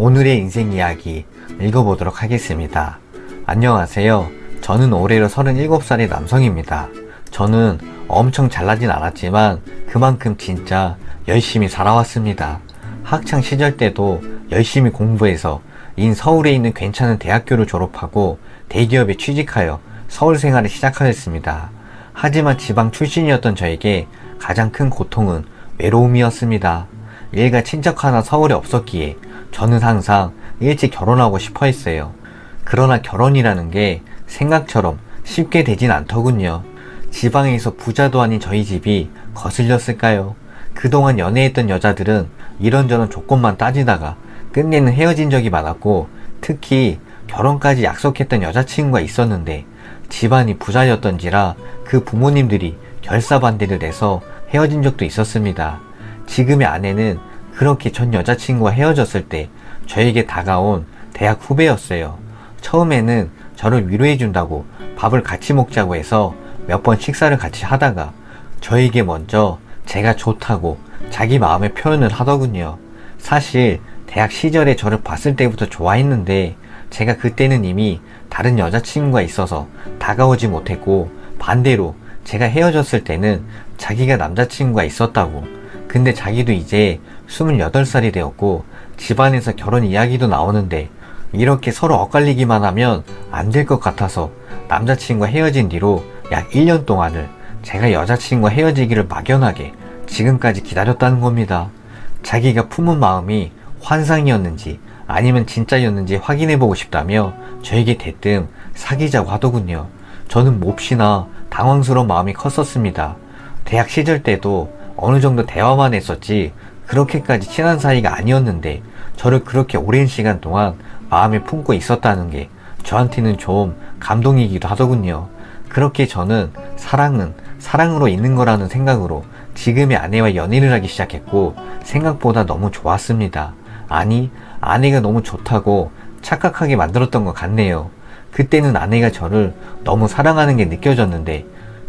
오늘의 인생 이야기 읽어보도록 하겠습니다. 안녕하세요. 저는 올해로 37살의 남성입니다. 저는 엄청 잘나진 않았지만 그만큼 진짜 열심히 살아왔습니다. 학창 시절 때도 열심히 공부해서 인 서울에 있는 괜찮은 대학교를 졸업하고 대기업에 취직하여 서울 생활을 시작하였습니다. 하지만 지방 출신이었던 저에게 가장 큰 고통은 외로움이었습니다. 일가 친척 하나 서울에 없었기에 저는 항상 일찍 결혼하고 싶어 했어요. 그러나 결혼이라는 게 생각처럼 쉽게 되진 않더군요. 지방에서 부자도 아닌 저희 집이 거슬렸을까요? 그동안 연애했던 여자들은 이런저런 조건만 따지다가 끝내는 헤어진 적이 많았고 특히 결혼까지 약속했던 여자친구가 있었는데 집안이 부자였던지라 그 부모님들이 결사반대를 내서 헤어진 적도 있었습니다. 지금의 아내는 그렇게 전 여자친구와 헤어졌을 때 저에게 다가온 대학 후배였어요. 처음에는 저를 위로해준다고 밥을 같이 먹자고 해서 몇 번 식사를 같이 하다가 저에게 먼저 제가 좋다고 자기 마음의 표현을 하더군요. 사실 대학 시절에 저를 봤을 때부터 좋아했는데 제가 그때는 이미 다른 여자친구가 있어서 다가오지 못했고 반대로 제가 헤어졌을 때는 자기가 남자친구가 있었다고 근데 자기도 이제 28살이 되었고 집안에서 결혼 이야기도 나오는데 이렇게 서로 엇갈리기만 하면 안 될 것 같아서 남자친구와 헤어진 뒤로 약 1년 동안을 제가 여자친구와 헤어지기를 막연하게 지금까지 기다렸다는 겁니다. 자기가 품은 마음이 환상이었는지 아니면 진짜였는지 확인해보고 싶다며 저에게 대뜸 사귀자고 하더군요. 저는 몹시나 당황스러운 마음이 컸었습니다. 대학 시절 때도 어느 정도 대화만 했었지 그렇게까지 친한 사이가 아니었는데 저를 그렇게 오랜 시간 동안 마음에 품고 있었다는 게 저한테는 좀 감동이기도 하더군요. 그렇게 저는 사랑은 사랑으로 있는 거라는 생각으로 지금의 아내와 연애를 하기 시작했고 생각보다 너무 좋았습니다. 아니, 아내가 너무 좋다고 착각하게 만들었던 것 같네요. 그때는 아내가 저를 너무 사랑하는 게 느껴졌는데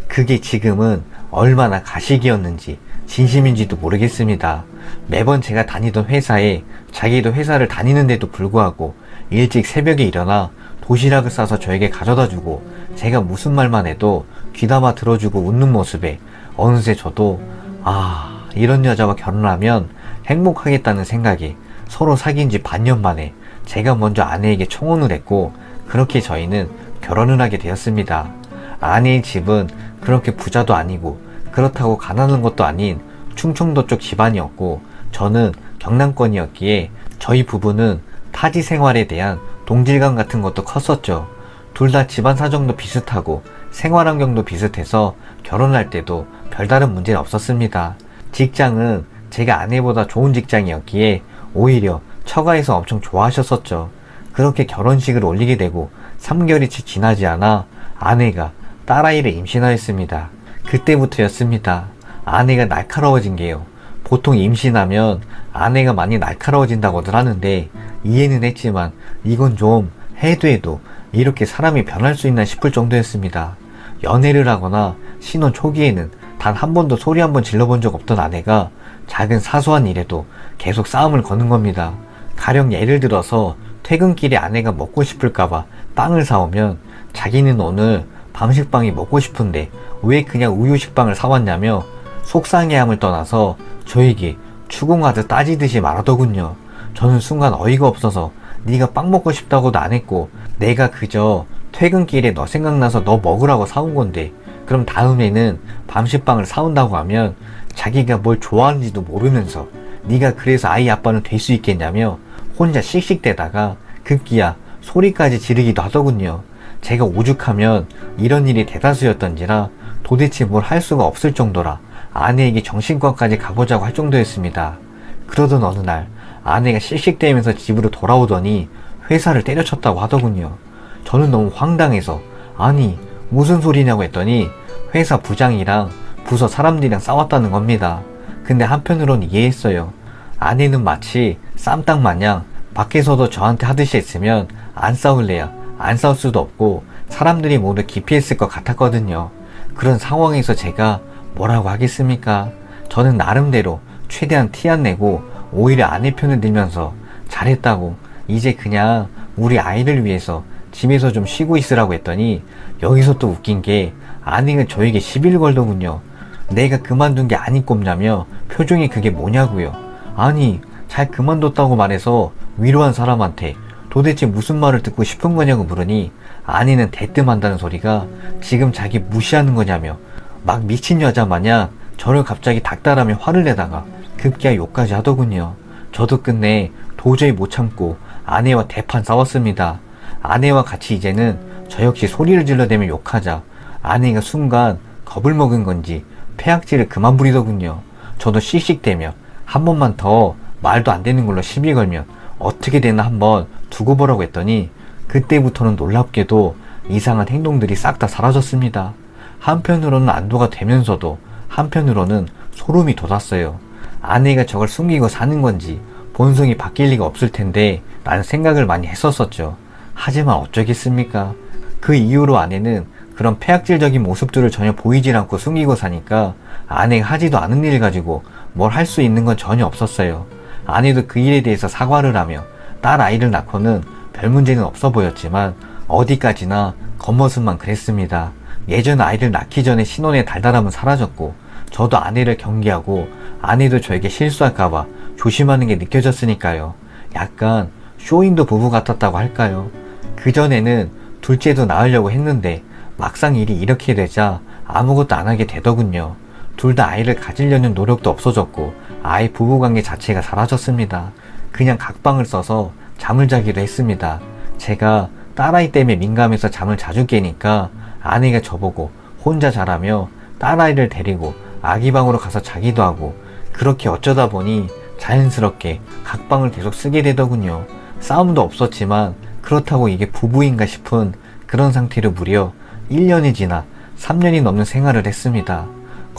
그게 지금은 얼마나 가식이었는지 진심인지도 모르겠습니다. 매번 제가 다니던 회사에 자기도 회사를 다니는데도 불구하고 일찍 새벽에 일어나 도시락을 싸서 저에게 가져다 주고 제가 무슨 말만 해도 귀담아 들어주고 웃는 모습에 어느새 저도 아 이런 여자와 결혼하면 행복하겠다는 생각에 서로 사귄 지 반년 만에 제가 먼저 아내에게 청혼을 했고 그렇게 저희는 결혼을 하게 되었습니다. 아내의 집은 그렇게 부자도 아니고 그렇다고 가난한 것도 아닌 충청도 쪽 집안이었고 저는 경남권이었기에 저희 부부는 타지 생활에 대한 동질감 같은 것도 컸었죠. 둘 다 집안 사정도 비슷하고 생활 환경도 비슷해서 결혼할 때도 별다른 문제는 없었습니다. 직장은 제가 아내보다 좋은 직장이었기에 오히려 처가에서 엄청 좋아하셨었죠. 그렇게 결혼식을 올리게 되고 3개월이 채 지나지 않아 아내가 딸아이를 임신하였습니다. 그때부터였습니다. 아내가 날카로워진 게요. 보통 임신하면 아내가 많이 날카로워진다고들 하는데 이해는 했지만 이건 좀 해도 해도 이렇게 사람이 변할 수 있나 싶을 정도였습니다. 연애를 하거나 신혼 초기에는 단 한 번도 소리 한 번 질러본 적 없던 아내가 작은 사소한 일에도 계속 싸움을 거는 겁니다. 가령 예를 들어서 퇴근길에 아내가 먹고 싶을까봐 빵을 사오면 자기는 오늘 밤식빵이 먹고 싶은데 왜 그냥 우유 식빵을 사왔냐며 속상해함을 떠나서 저에게 추궁하듯 따지듯이 말하더군요. 저는 순간 어이가 없어서 네가 빵 먹고 싶다고도 안 했고 내가 그저 퇴근길에 너 생각나서 너 먹으라고 사온 건데 그럼 다음에는 밤식빵을 사온다고 하면 자기가 뭘 좋아하는지도 모르면서 네가 그래서 아이 아빠는 될 수 있겠냐며 혼자 씩씩대다가 급기야 소리까지 지르기도 하더군요. 제가 오죽하면 이런 일이 대다수였던지라 도대체 뭘 할 수가 없을 정도라 아내에게 정신과까지 가보자고 할 정도였습니다. 그러던 어느 날 아내가 씩씩대면서 집으로 돌아오더니 회사를 때려쳤다고 하더군요. 저는 너무 황당해서 아니 무슨 소리냐고 했더니 회사 부장이랑 부서 사람들이랑 싸웠다는 겁니다. 근데 한편으론 이해했어요. 아내는 마치 쌈딱 마냥 밖에서도 저한테 하듯이 했으면 안 싸울래야 안 싸울 수도 없고 사람들이 모두 기피했을 것 같았거든요. 그런 상황에서 제가 뭐라고 하겠습니까? 저는 나름대로 최대한 티 안 내고 오히려 아내 편을 들면서 잘했다고 이제 그냥 우리 아이를 위해서 집에서 좀 쉬고 있으라고 했더니 여기서 또 웃긴 게 아내가 저에게 시비를 걸더군요. 내가 그만둔 게 아닌 꼼냐며 표정이 그게 뭐냐고요. 아니 잘 그만뒀다고 말해서 위로한 사람한테 도대체 무슨 말을 듣고 싶은 거냐고 물으니 아내는 대뜸한다는 소리가 지금 자기 무시하는 거냐며 막 미친 여자 마냥 저를 갑자기 닥달하며 화를 내다가 급기야 욕까지 하더군요. 저도 끝내 도저히 못 참고 아내와 대판 싸웠습니다. 아내와 같이 이제는 저 역시 소리를 질러대며 욕하자 아내가 순간 겁을 먹은 건지 폐악질을 그만 부리더군요. 저도 씩씩대며 한 번만 더 말도 안 되는 걸로 시비 걸면 어떻게 되나 한번 두고 보라고 했더니 그때부터는 놀랍게도 이상한 행동들이 싹 다 사라졌습니다. 한편으로는 안도가 되면서도 한편으로는 소름이 돋았어요. 아내가 저걸 숨기고 사는 건지 본성이 바뀔 리가 없을 텐데 라는 생각을 많이 했었었죠. 하지만 어쩌겠습니까? 그 이후로 아내는 그런 폐악질적인 모습들을 전혀 보이질 않고 숨기고 사니까 아내가 하지도 않은 일 가지고 뭘 할 수 있는 건 전혀 없었어요. 아내도 그 일에 대해서 사과를 하며 딸 아이를 낳고는 별 문제는 없어 보였지만 어디까지나 겉모습만 그랬습니다. 예전 아이를 낳기 전에 신혼의 달달함은 사라졌고 저도 아내를 경계하고 아내도 저에게 실수할까봐 조심하는 게 느껴졌으니까요. 약간 쇼인도 부부 같았다고 할까요? 그전에는 둘째도 낳으려고 했는데 막상 일이 이렇게 되자 아무것도 안 하게 되더군요. 둘 다 아이를 가지려는 노력도 없어졌고 아이 부부관계 자체가 사라졌습니다. 그냥 각방을 써서 잠을 자기로 했습니다. 제가 딸아이 때문에 민감해서 잠을 자주 깨니까 아내가 저보고 혼자 자라며 딸아이를 데리고 아기방으로 가서 자기도 하고 그렇게 어쩌다 보니 자연스럽게 각방을 계속 쓰게 되더군요. 싸움도 없었지만 그렇다고 이게 부부인가 싶은 그런 상태로 무려 1년이 지나 3년이 넘는 생활을 했습니다.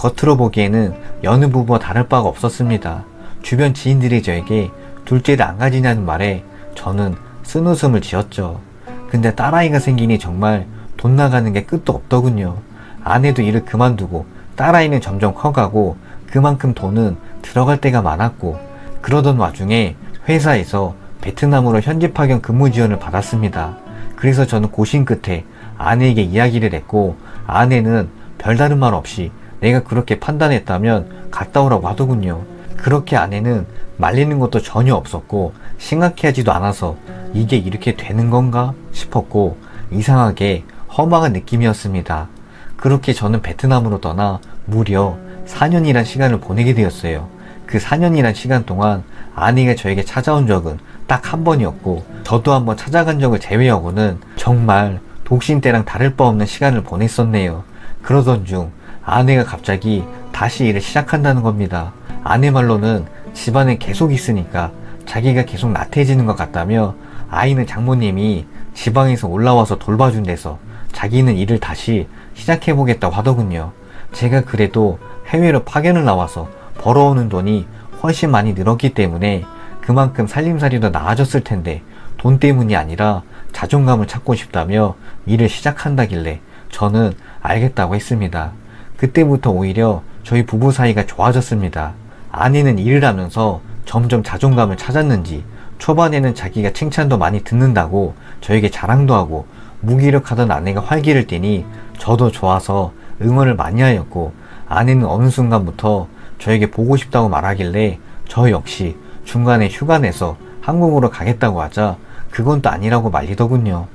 겉으로 보기에는 여느 부부와 다를 바가 없었습니다. 주변 지인들이 저에게 둘째를 안 가지냐는 말에 저는 쓴웃음을 지었죠. 근데 딸아이가 생기니 정말 돈 나가는 게 끝도 없더군요. 아내도 일을 그만두고 딸아이는 점점 커가고 그만큼 돈은 들어갈 때가 많았고 그러던 와중에 회사에서 베트남으로 현지 파견 근무 지원을 받았습니다. 그래서 저는 고심 끝에 아내에게 이야기를 했고 아내는 별다른 말 없이 내가 그렇게 판단했다면 갔다 오라고 하더군요. 그렇게 아내는 말리는 것도 전혀 없었고 심각해하지도 않아서 이게 이렇게 되는 건가 싶었고 이상하게 허망한 느낌이었습니다. 그렇게 저는 베트남으로 떠나 무려 4년이란 시간을 보내게 되었어요. 그 4년이란 시간 동안 아내가 저에게 찾아온 적은 딱 한 번이었고 저도 한번 찾아간 적을 제외하고는 정말 독신 때랑 다를 바 없는 시간을 보냈었네요. 그러던 중 아내가 갑자기 다시 일을 시작한다는 겁니다. 아내 말로는 집안에 계속 있으니까 자기가 계속 나태해지는 것 같다며 아이는 장모님이 지방에서 올라와서 돌봐준 데서 자기는 일을 다시 시작해보겠다고 하더군요. 제가 그래도 해외로 파견을 나와서 벌어오는 돈이 훨씬 많이 늘었기 때문에 그만큼 살림살이도 나아졌을 텐데 돈 때문이 아니라 자존감을 찾고 싶다며 일을 시작한다길래 저는 알겠다고 했습니다. 그때부터 오히려 저희 부부 사이가 좋아졌습니다. 아내는 일을 하면서 점점 자존감을 찾았는지 초반에는 자기가 칭찬도 많이 듣는다고 저에게 자랑도 하고 무기력하던 아내가 활기를 띠니 저도 좋아서 응원을 많이 하였고 아내는 어느 순간부터 저에게 보고 싶다고 말하길래 저 역시 중간에 휴가 내서 한국으로 가겠다고 하자 그건 또 아니라고 말리더군요.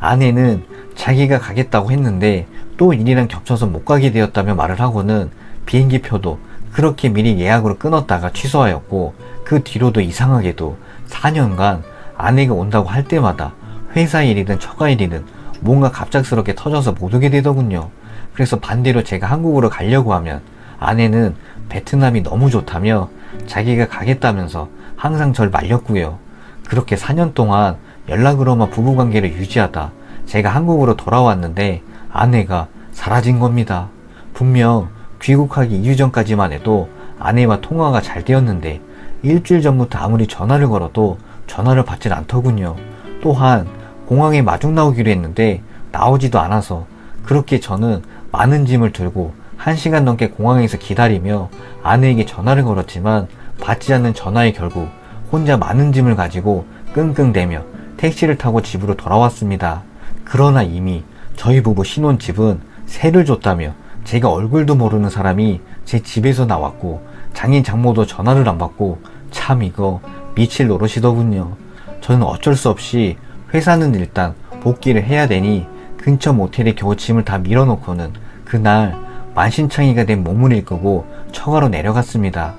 아내는 자기가 가겠다고 했는데 또 일이랑 겹쳐서 못 가게 되었다며 말을 하고는 비행기 표도 그렇게 미리 예약으로 끊었다가 취소하였고 그 뒤로도 이상하게도 4년간 아내가 온다고 할 때마다 회사 일이든 처가 일이든 뭔가 갑작스럽게 터져서 못 오게 되더군요. 그래서 반대로 제가 한국으로 가려고 하면 아내는 베트남이 너무 좋다며 자기가 가겠다면서 항상 절 말렸고요. 그렇게 4년 동안 연락으로만 부부관계를 유지하다 제가 한국으로 돌아왔는데 아내가 사라진 겁니다. 분명 귀국하기 2주 전까지만 해도 아내와 통화가 잘 되었는데 일주일 전부터 아무리 전화를 걸어도 전화를 받질 않더군요. 또한 공항에 마중 나오기로 했는데 나오지도 않아서 그렇게 저는 많은 짐을 들고 1시간 넘게 공항에서 기다리며 아내에게 전화를 걸었지만 받지 않는 전화에 결국 혼자 많은 짐을 가지고 끙끙대며 택시를 타고 집으로 돌아왔습니다. 그러나 이미 저희 부부 신혼집은 세를 줬다며 제가 얼굴도 모르는 사람이 제 집에서 나왔고 장인 장모도 전화를 안 받고 참 이거 미칠 노릇이더군요. 저는 어쩔 수 없이 회사는 일단 복귀를 해야 되니 근처 모텔에 겨우 짐을 다 밀어놓고는 그날 만신창이가 된 몸을 일끄고 처가로 내려갔습니다.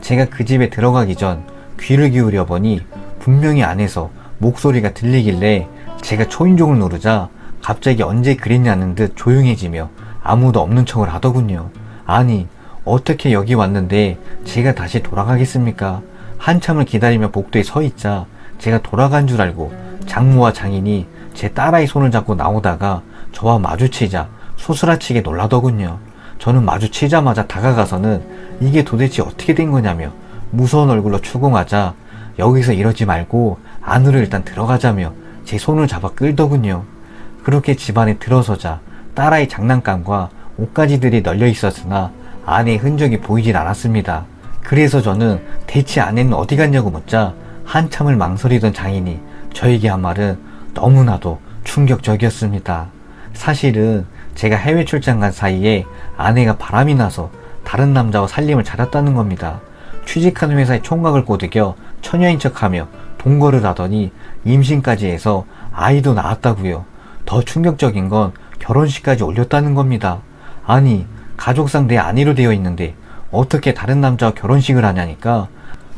제가 그 집에 들어가기 전 귀를 기울여 보니 분명히 안에서 목소리가 들리길래 제가 초인종을 누르자 갑자기 언제 그랬냐는 듯 조용해지며 아무도 없는 척을 하더군요. 아니, 어떻게 여기 왔는데 제가 다시 돌아가겠습니까? 한참을 기다리며 복도에 서 있자 제가 돌아간 줄 알고 장모와 장인이 제 딸아이 손을 잡고 나오다가 저와 마주치자 소스라치게 놀라더군요. 저는 마주치자마자 다가가서는 이게 도대체 어떻게 된 거냐며 무서운 얼굴로 추궁하자 여기서 이러지 말고 안으로 일단 들어가자며 제 손을 잡아 끌더군요. 그렇게 집안에 들어서자 딸아이 장난감과 옷가지들이 널려 있었으나 안에 흔적이 보이질 않았습니다. 그래서 저는 대체 아내는 어디 갔냐고 묻자 한참을 망설이던 장인이 저에게 한 말은 너무나도 충격적이었습니다. 사실은 제가 해외 출장 간 사이에 아내가 바람이 나서 다른 남자와 살림을 차렸다는 겁니다. 취직한 회사에 총각을 꼬드겨 처녀인 척하며 동거를 하더니 임신까지 해서 아이도 낳았다고요. 더 충격적인 건 결혼식까지 올렸다는 겁니다. 아니 가족상 내 아내로 되어 있는데 어떻게 다른 남자와 결혼식을 하냐니까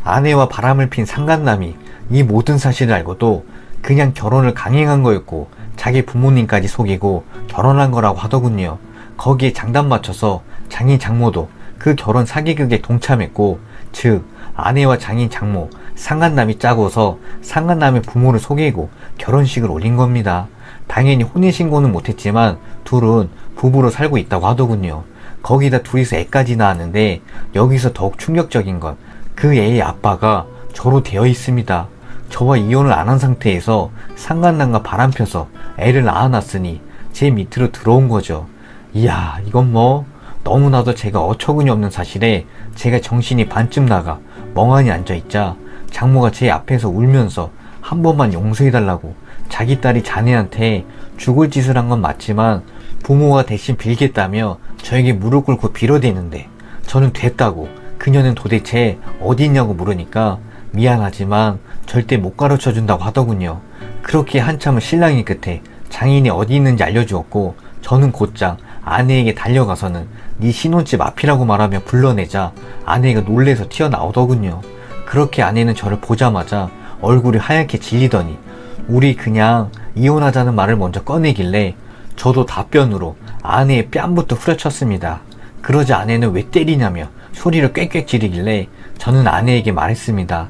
아내와 바람을 핀 상간남이 이 모든 사실을 알고도 그냥 결혼을 강행한 거였고 자기 부모님까지 속이고 결혼한 거라고 하더군요. 거기에 장단 맞춰서 장인 장모도 그 결혼 사기극에 동참했고 즉 아내와 장인 장모 상간남이 짜고서 상간남의 부모를 속이고 결혼식을 올린 겁니다. 당연히 혼인신고는 못했지만 둘은 부부로 살고 있다고 하더군요. 거기다 둘이서 애까지 낳았는데 여기서 더욱 충격적인 건 그 애의 아빠가 저로 되어 있습니다. 저와 이혼을 안 한 상태에서 상간남과 바람 펴서 애를 낳아놨으니 제 밑으로 들어온 거죠. 이야, 이건 뭐 너무나도 제가 어처구니 없는 사실에 제가 정신이 반쯤 나가 멍하니 앉아있자 장모가 제 앞에서 울면서 한 번만 용서해달라고 자기 딸이 자네한테 죽을 짓을 한 건 맞지만 부모가 대신 빌겠다며 저에게 무릎 꿇고 빌어대는데 저는 됐다고 그녀는 도대체 어디 있냐고 물으니까 미안하지만 절대 못 가르쳐 준다고 하더군요. 그렇게 한참을 신랑이 끝에 장인이 어디 있는지 알려주었고 저는 곧장 아내에게 달려가서는 네 신혼집 앞이라고 말하며 불러내자 아내가 놀래서 튀어나오더군요. 그렇게 아내는 저를 보자마자 얼굴이 하얗게 질리더니 우리 그냥 이혼하자는 말을 먼저 꺼내길래 저도 답변으로 아내의 뺨부터 후려쳤습니다. 그러자 아내는 왜 때리냐며 소리를 꽥꽥 지르길래 저는 아내에게 말했습니다.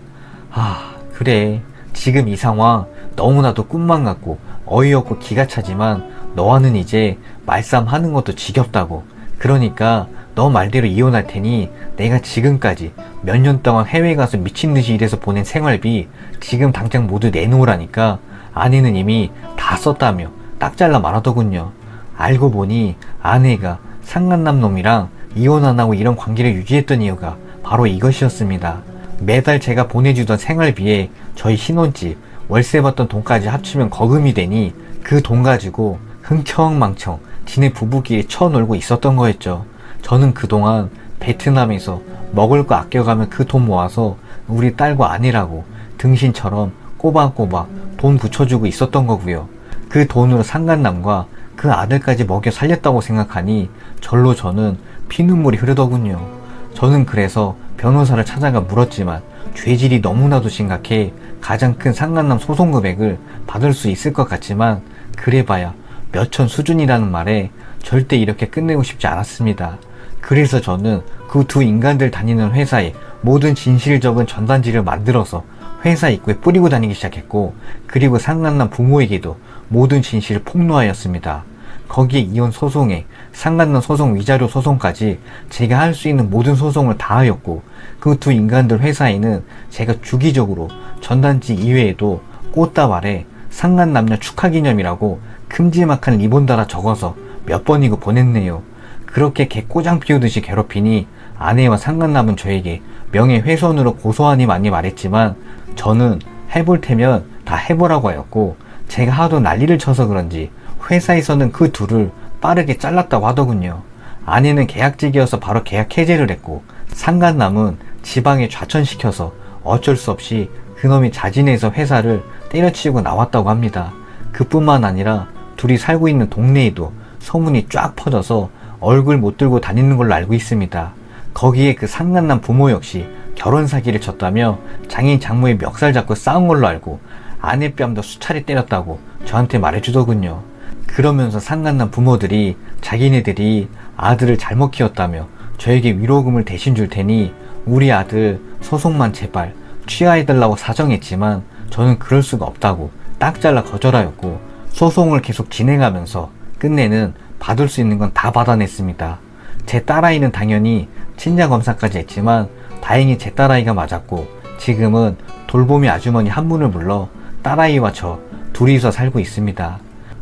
아, 그래. 지금 이 상황 너무나도 꿈만 같고 어이없고 기가 차지만 너와는 이제 말싸움하는 것도 지겹다고. 그러니까 너 말대로 이혼할 테니 내가 지금까지 몇 년 동안 해외 가서 미친 듯이 일해서 보낸 생활비 지금 당장 모두 내놓으라니까 아내는 이미 다 썼다며 딱 잘라 말하더군요. 알고 보니 아내가 상간남 놈이랑 이혼 안 하고 이런 관계를 유지했던 이유가 바로 이것이었습니다. 매달 제가 보내주던 생활비에 저희 신혼집 월세 받던 돈까지 합치면 거금이 되니 그 돈 가지고 흥청망청 지네 부부끼리 쳐놀고 있었던 거였죠. 저는 그동안 베트남에서 먹을 거 아껴가며 그돈 모아서 우리 딸과 아내라고 등신처럼 꼬박꼬박 돈 붙여주고 있었던 거고요. 그 돈으로 상간남과 그 아들까지 먹여 살렸다고 생각하니 절로 저는 피눈물이 흐르더군요. 저는 그래서 변호사를 찾아가 물었지만 죄질이 너무나도 심각해 가장 큰 상간남 소송 금액을 받을 수 있을 것 같지만 그래봐야 몇천 수준이라는 말에 절대 이렇게 끝내고 싶지 않았습니다. 그래서 저는 그 두 인간들 다니는 회사에 모든 진실을 적은 전단지를 만들어서 회사 입구에 뿌리고 다니기 시작했고 그리고 상간남 부모에게도 모든 진실을 폭로하였습니다. 거기에 이혼 소송에 상간남 소송 위자료 소송까지 제가 할 수 있는 모든 소송을 다 하였고 그 두 인간들 회사에는 제가 주기적으로 전단지 이외에도 꽃다발에 상간남녀 축하기념이라고 큼지막한 리본 달아 적어서 몇 번이고 보냈네요. 그렇게 개꼬장 피우듯이 괴롭히니 아내와 상간남은 저에게 명예훼손으로 고소하니 많이 말했지만 저는 해볼 테면 다 해보라고 하였고 제가 하도 난리를 쳐서 그런지 회사에서는 그 둘을 빠르게 잘랐다고 하더군요. 아내는 계약직이어서 바로 계약 해제를 했고 상간남은 지방에 좌천시켜서 어쩔 수 없이 그놈이 자진해서 회사를 때려치우고 나왔다고 합니다. 그뿐만 아니라 둘이 살고 있는 동네에도 소문이 쫙 퍼져서 얼굴 못 들고 다니는 걸로 알고 있습니다. 거기에 그 상간남 부모 역시 결혼 사기를 쳤다며 장인 장모의 멱살 잡고 싸운 걸로 알고 아내 뺨도 수차례 때렸다고 저한테 말해주더군요. 그러면서 상간남 부모들이 자기네들이 아들을 잘못 키웠다며 저에게 위로금을 대신 줄 테니 우리 아들 소송만 제발 취하해달라고 사정했지만 저는 그럴 수가 없다고 딱 잘라 거절하였고 소송을 계속 진행하면서 끝내는 받을 수 있는 건 다 받아냈습니다. 제 딸아이는 당연히 친자 검사까지 했지만 다행히 제 딸아이가 맞았고 지금은 돌보미 아주머니 한 분을 불러 딸아이와 저 둘이서 살고 있습니다.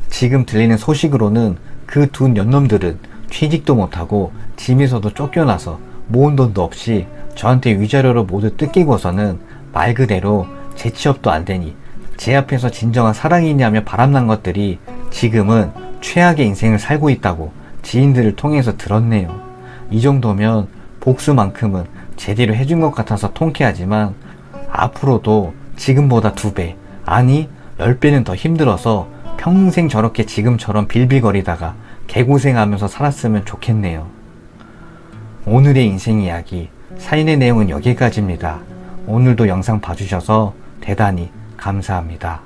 지금 들리는 소식으로는 그 두 년놈들은 취직도 못하고 집에서도 쫓겨나서 모은 돈도 없이 저한테 위자료로 모두 뜯기고서는 말 그대로 제 취업도 안 되니 제 앞에서 진정한 사랑이냐며 바람난 것들이 지금은 최악의 인생을 살고 있다고 지인들을 통해서 들었네요. 이 정도면 복수만큼은 제대로 해준 것 같아서 통쾌하지만 앞으로도 지금보다 두 배, 아니 열 배는 더 힘들어서 평생 저렇게 지금처럼 빌빌거리다가 개고생하면서 살았으면 좋겠네요. 오늘의 인생 이야기, 사인의 내용은 여기까지입니다. 오늘도 영상 봐주셔서 대단히 감사합니다.